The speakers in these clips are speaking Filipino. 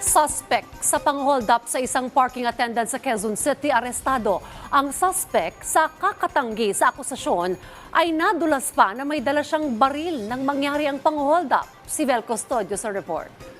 Suspect sa pang-hold up sa isang parking attendant sa Quezon City arestado. Ang suspect sa kakatanggi sa akusasyon ay nadulas pa na may dala siyang baril nang mangyari ang pang-hold up. Si Vel Custodio sa report.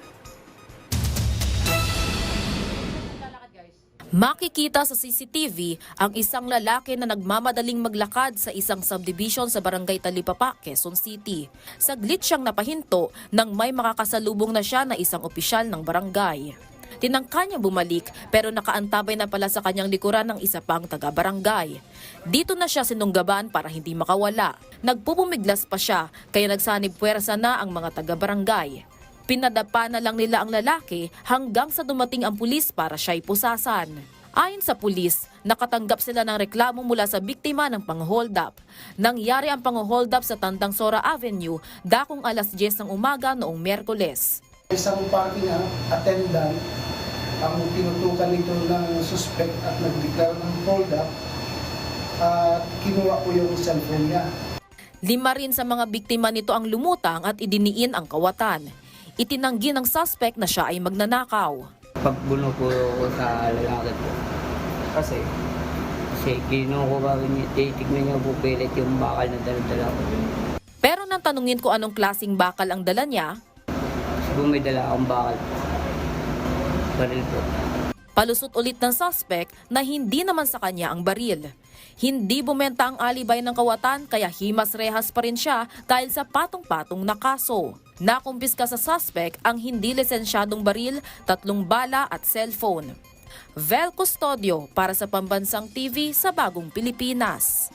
Makikita sa CCTV ang isang lalaki na nagmamadaling maglakad sa isang subdivision sa barangay Talipapa, Quezon City. Saglit siyang napahinto nang may makakasalubong na siya na isang opisyal ng barangay. Tinangka niya bumalik pero nakaantabay na pala sa kanyang likuran ng isa pang taga-barangay. Dito na siya sinunggaban para hindi makawala. Nagpupumiglas pa siya kaya nagsanib puwersa na ang mga taga-barangay. Pinadapa na lang nila ang lalaki hanggang sa dumating ang pulis para siya'y pusasan. Ayon sa pulis, nakatanggap sila ng reklamo mula sa biktima ng pang-hold up. Nangyari ang pang-hold up sa Tandang Sora Avenue dakong alas 10 ng umaga noong Merkules. Isang parking attendant ang tinutukan nito ng suspect at nag-declare ng hold up at kinuha ko yung cellphone niya. Lima rin sa mga biktima nito ang lumutang at idiniin ang kawatan. Itinanggi ng suspect na siya ay magnanakaw. pagbuno ako sa lalaki po. Kasi, kasi kinuha ko kami niya, titignan niya po pilit yung bakal na dala-dala ko. Pero nang tanungin ko anong klasing bakal ang dala niya, may dala akong bakal. Baril po. Palusot ulit ng suspect na hindi naman sa kanya ang baril. Hindi bumenta ang alibay ng kawatan kaya himas rehas pa rin siya dahil sa patong-patong na kaso. Nakumpiska sa suspect ang hindi lisensyadong baril, tatlong bala at cellphone. Vel Custodio para sa Pambansang TV sa Bagong Pilipinas.